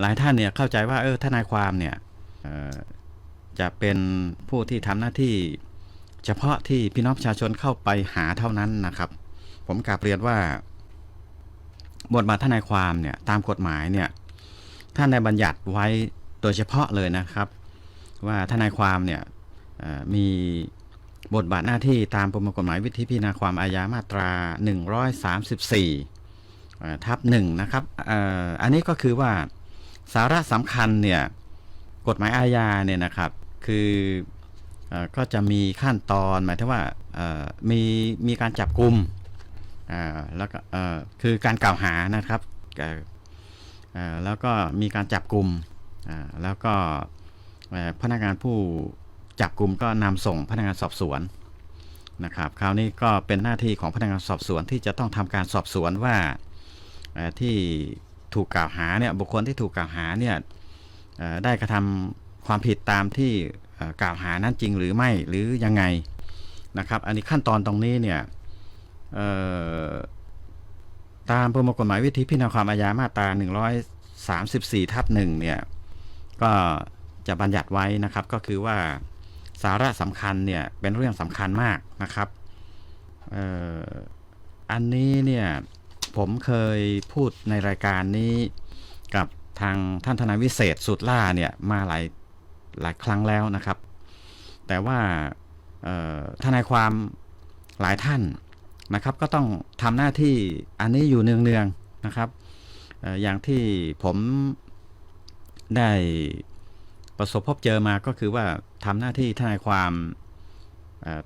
หลายท่านเนี่ยเข้าใจว่าเออทนายความเนี่ยจะเป็นผู้ที่ทำหน้าที่ เฉพาะที่พี่น้องประชาชนเข้าไปหาเท่านั้นนะครับ ผมกราบเรียนว่าบทบาททนายความเนี่ยตามกฎหมายเนี่ยท่านได้บัญญัติไว้โดยเฉพาะเลยนะครับ ว่าทนายความเนี่ยมีบทบาทหน้าที่ตามประมวลกฎหมายวิธีพิจารณาความอาญามาตรา 134เอ่ทับหนึ่งนะครับออันนี้ก็คือว่า สาระสำคัญเนี่ยกฎหมายอาญาเนี่ยนะครับคืออก็จะมีขั้นตอนหมายถึงว่ามีมีการจับกลุ่มแล้วก็คือการกล่าวหานะครับแล้วก็มีการจับกลุ่มแล้วก็พนักงานผู้จับกลุ่มก็นำส่งพนักงานสอบสวนนะครับคราวนี้ก็เป็นหน้าที่ของพนักงานสอบสวนที่จะต้องทำการสอบสวนว่าที่ ถูกกล่าวหาเนี่ยบุคคลที่ถูกกล่าวหาเนี่ยได้กระทำความผิดตามที่กล่าวหานั้นจริงหรือไม่หรือยังไงนะครับ อันนี้ขั้นตอนตรงนี้เนี่ยตามประมวลกฎหมายวิธีพิจารณาความอาญามาตรา 134 ทับหนึ่งเนี่ยก็จะบัญญัติไว้นะครับก็คือว่าสาระสำคัญเนี่ยเป็นเรื่องสำคัญมากนะครับอออันนี้เนี่ย ผมเคยพูดในรายการนี้กับทางท่านทนายวิเศษสุดล่าเนี่ยมาหลายหลายครั้งแล้วนะครับ แต่ว่าทนายความหลายท่านนะครับ ก็ต้องทำหน้าที่อันนี้อยู่เนืองๆนะครับออย่างที่ผมได้ประสบพบเจอมาก็คือว่าทำหน้าที่ทนายความ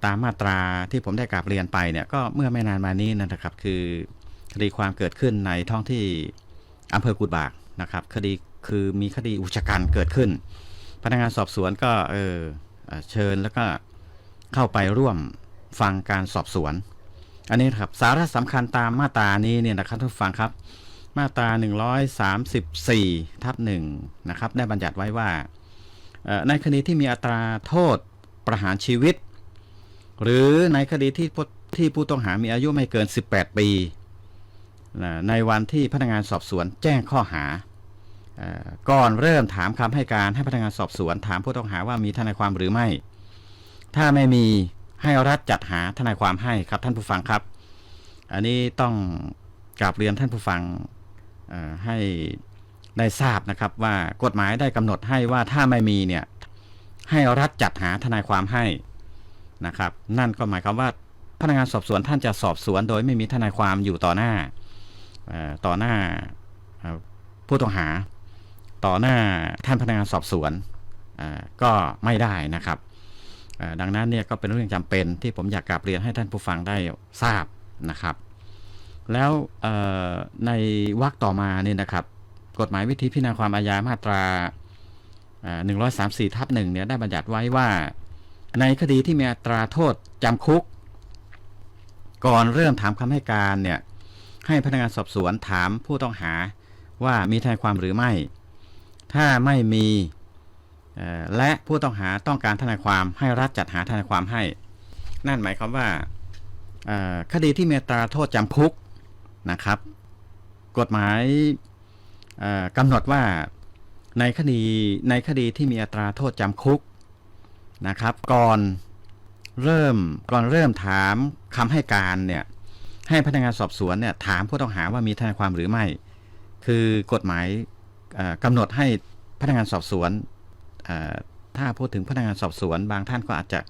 ตามมาตราที่ผมได้กราบเรียนไปเนี่ยก็เมื่อไม่นานมานี้นะครับ คือ คดีความเกิดขึ้นในท้องที่อำเภอกุดบากนะครับคดีคือมีคดีอุกชะกันเกิดขึ้น พนักงานสอบสวนก็เออเชิญแล้วก็เข้าไปร่วมฟังการสอบสวน อันนี้ครับสาระสำคัญตามมาตรานี้เนี่ยนะครับทุกฟังครับ มาตรา 134 ทับหนึ่งนะครับได้บัญญัติไว้ว่าในคดีที่มีอัตราโทษประหารชีวิต หรือในคดีที่ที่ผู้ต้องหามีอายุไม่เกิน 18 ปี ในวันที่พนักงานสอบสวนแจ้งข้อหา ก่อนเริ่มถามคำให้การให้พนักงานสอบสวน ถามผู้ต้องหาว่ามีทนายความหรือไม่ ถ้าไม่มีให้รัฐจัดหาทนายความให้ครับท่านผู้ฟังครับ อันนี้ต้องกราบเรียนท่านผู้ฟังให้ได้ทราบนะครับว่ากฎหมายได้กำหนดให้ว่าถ้าไม่มีเนี่ยให้รัฐจัดหาทนายความให้นะครับ นั่นก็หมายความว่าพนักงานสอบสวนท่านจะสอบสวนโดยไม่มีทนายความอยู่ต่อหน้า ต่อหน้าผู้ต้องหา ต่อหน้าท่านพนักงานสอบสวนก็ไม่ได้นะครับ ดังนั้นเนี่ยก็เป็นเรื่องจำเป็นที่ผมอยากกราบเรียนให้ท่านผู้ฟังได้ทราบนะครับ แล้วในวรรคต่อมาเนี่ยนะครับ กฎหมายวิธีพิจารณาความอาญามาตราหนึ่งร้อยสามสี่ทับหนึ่งเนี่ยได้บัญญัติไว้ว่า ในคดีที่มีอัตราโทษจำคุก ก่อนเริ่มถามคำให้การเนี่ย ให้พนักงานสอบสวนถามผู้ต้องหาว่ามีทนายความหรือไม่ ถ้าไม่มีและผู้ต้องหาต้องการทนายความให้รัฐจัดหาทนายความให้ นั่นหมายความว่าคดีที่มีอัตราโทษจำคุกนะครับ กฎหมายกำหนดว่าในคดีในคดีที่มีอัตราโทษจำคุกนะครับ ก่อนเริ่มก่อนเริ่มถามคำให้การเนี่ย ให้พนักงานสอบสวนเนี่ยถามผู้ต้องหาว่ามีทนายความหรือไม่ คือกฎหมายเอ่อกำหนดให้พนักงานสอบสวนถ้าพูดถึงพนักงานสอบสวน บางท่านก็อาจจะ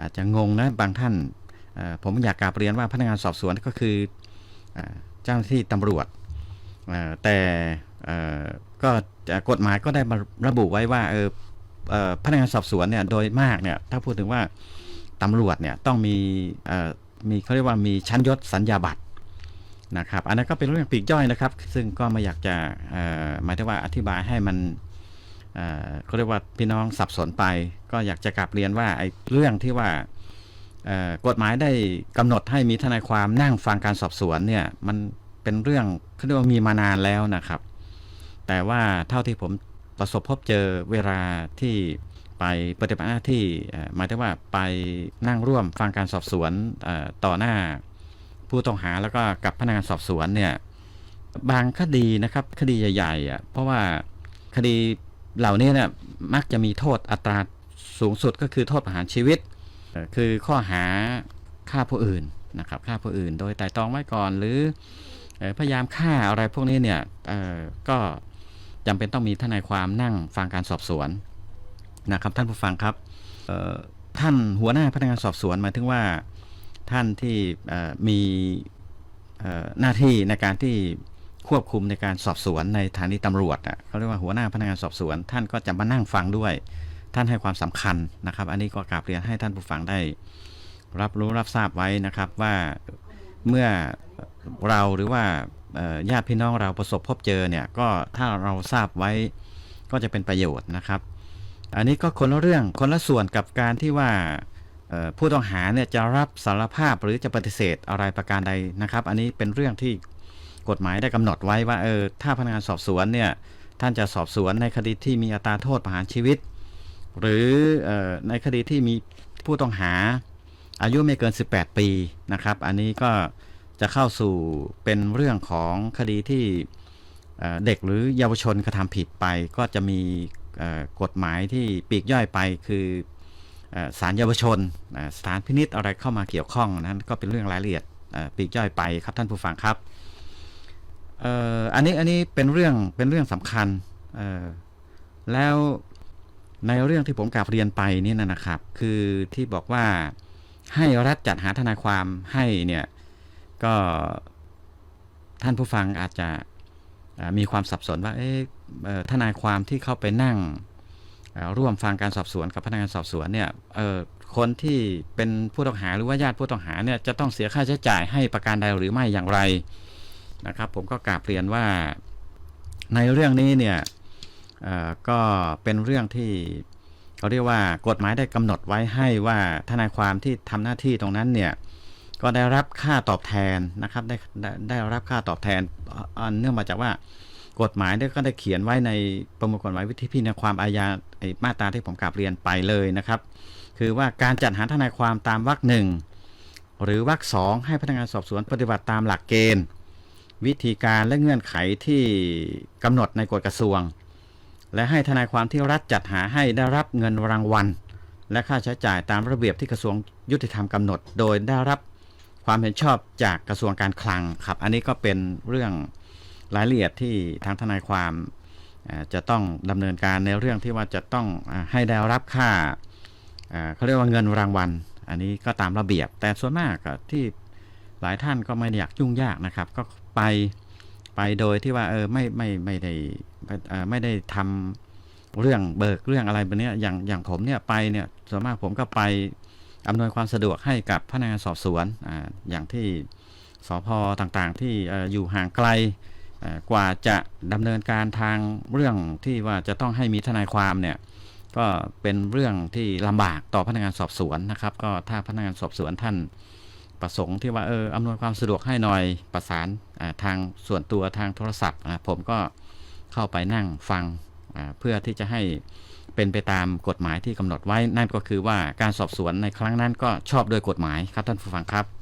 อาจจะงงนะบางท่านผมอยากกราบเรียนว่าพนักงานสอบสวนก็คือเอ่อเจ้าหน้าที่ตำรวจแต่ก็กฎหมายก็ได้ระบุไว้ว่าเออพนักงานสอบสวนเนี่ยโดยมากเนี่ยถ้าพูดถึงว่าตำรวจเนี่ยต้องมีเมีเขาเรียกว่ามีชั้นยศสัญญาบัตรนะครับ อันนั้นก็เป็นเรื่องปีกย่อยนะครับ ซึ่งก็ไม่อยากจะหมายถึงว่าอธิบายให้มันเขาเรียกว่าพี่น้องสับสนไป ก็อยากจะกลับเรียนว่าไอ้เรื่องที่ว่ากฎหมายได้กำหนดให้มีทนายความนั่งฟังการสอบสวนเนี่ยมันเป็นเรื่องเขาเรียกว่ามีมานานแล้วนะครับ แต่ว่าเท่าที่ผมประสบพบเจอเวลาที่ ไปปฏิบัติหน้าที่หมายถึงว่าไปนั่งร่วมฟังการสอบสวนต่อหน้าผู้ต้องหาแล้วก็กับพนักงานสอบสวนเนี่ยบางคดีนะครับคดีใหญ่ๆอะเพราะว่าคดีเหล่านี้เนี่ยมักจะมีโทษอัตราสูงสุดก็คือโทษประหารชีวิต คือข้อหาฆ่าผู้อื่นนะครับฆ่าผู้อื่น โดยไตร่ตรองไว้ก่อนหรือพยายามฆ่าอะไรพวกนี้เนี่ยก็จำเป็นต้องมีทนายความนั่งฟังการสอบสวน นะครับท่านผู้ฟังครับท่านหัวหน้าพนักงานสอบสวนหมายถึงว่าท่านที่มีหน้าที่ในการที่ควบคุมในการสอบสวนในสถานีตำรวจเขาเรียกว่าหัวหน้าพนักงานสอบสวน ท่านก็จะมานั่งฟังด้วย ท่านให้ความสำคัญนะครับ อันนี้ก็กราบเรียนให้ท่านผู้ฟังได้ รับรู้รับทราบไว้นะครับว่าเมื่อเราหรือว่าญาติพี่น้องเราประสบพบเจอเนี่ยก็ถ้าเราทราบไว้ก็จะเป็นประโยชน์นะครับ อันนี้ก็คนละเรื่องคนละส่วนกับการที่ว่าผู้ต้องหาเนี่ยจะรับสารภาพหรือจะปฏิเสธอะไรประการใดนะครับ อันนี้เป็นเรื่องที่กฎหมายได้กำหนดไว้ว่าเออถ้าพนักงานสอบสวนเนี่ยท่านจะสอบสวนในคดีที่มีอัตราโทษประหารชีวิต หรือออในคดีที่มีผู้ต้องหาอายุไม่เกิน 18 ปีนะครับ อันนี้ก็จะเข้าสู่เป็นเรื่องของคดีที่เด็กหรือเยาวชนกระทำผิดไปก็จะมี กฎหมายที่ปีกย่อยไปคือเอ่อศาลเยาวชนสถานพินิษอะไรเข้ามาเกี่ยวข้องนั้นก็เป็นเรื่องรายละเอียดปีกย่อยไปครับท่านผู้ฟังครับอันนี้อันนี้เป็นเรื่องเป็นเรื่องสำคัญแล้วในเรื่องที่ผมกราบเรียนไปนี่นะนะครับ คือที่บอกว่าให้รัฐจัดหาทนายความให้เนี่ยก็ท่านผู้ฟังอาจจะมีความสับสนว่าเอ๊ะ ทนายความที่เข้าไปนั่งร่วมฟังการสอบสวนกับพนักงานสอบสวนเนี่ยคนที่เป็นผู้ต้องหาหรือว่าญาติผู้ต้องหาเนี่ยจะต้องเสียค่าใช้จ่ายให้ประการใดหรือไม่อย่างไรนะครับ ผมก็กราบเรียนว่าในเรื่องนี้เนี่ยก็เป็นเรื่องที่เขาเรียกว่ากฎหมายได้กำหนดไว้ให้ว่าทนายความที่ทำหน้าที่ตรงนั้นเนี่ยก็ได้รับค่าตอบแทนนะครับได้ได้ได้รับค่าตอบแทนอันเนื่องมาจากว่า กฎหมายได้ก็ได้เขียนไว้ในประมวลกฎหมายวิธีพิจารณาความอาญาไอ้มาตราที่ผมกราบเรียนไปเลยนะครับ คือว่าการจัดหาทนายความตามวรรคหนึ่งหรือวรรคสองให้พนักงานสอบสวนปฏิบัติตามหลักเกณฑ์ วิธีการและเงื่อนไขที่กำหนดในกฎกระทรวง และให้ทนายความที่รัฐจัดหาให้ได้รับเงินรางวัล และค่าใช้จ่ายตามระเบียบที่กระทรวงยุติธรรมกำหนด โดยได้รับความเห็นชอบจากกระทรวงการคลังครับ อันนี้ก็เป็นเรื่อง รายละเอียดที่ทางทนายความจะต้องดำเนินการในเรื่องที่ว่าจะต้องให้ได้รับค่าเขาเรียกว่าเงินรางวัล อันนี้ก็ตามระเบียบ แต่ส่วนมากที่หลายท่านก็ไม่ได้อยากยุ่งยากนะครับ ก็ไปไปโดยที่ว่าเออไม่ไม่ไม่ได้ไม่ได้ทำเรื่องเบิกเรื่องอะไรแบบนี้อย่างอย่างผมเนี่ยไปเนี่ยส่วนมากผมก็ไปอำนวยความสะดวกให้กับพนักงานสอบสวนออย่างที่สพต่างๆ ที่อยู่ห่างไกล กว่าจะดำเนินการทางเรื่องที่ว่าจะต้องให้มีทนายความเนี่ยก็เป็นเรื่องที่ลำบากต่อพนักงานสอบสวนนะครับ ก็ถ้าพนักงานสอบสวนท่านประสงค์ที่ว่าเอออำนวยความสะดวกให้หน่อยประสานทางส่วนตัวทางโทรศัพท์ผมก็เข้าไปนั่งฟังเพื่อที่จะให้เป็นไปตามกฎหมายที่กำหนดไว้นั่นก็คือว่าการสอบสวนในครั้งนั้นก็ชอบโดยกฎหมายครับท่านผู้ฟังครับ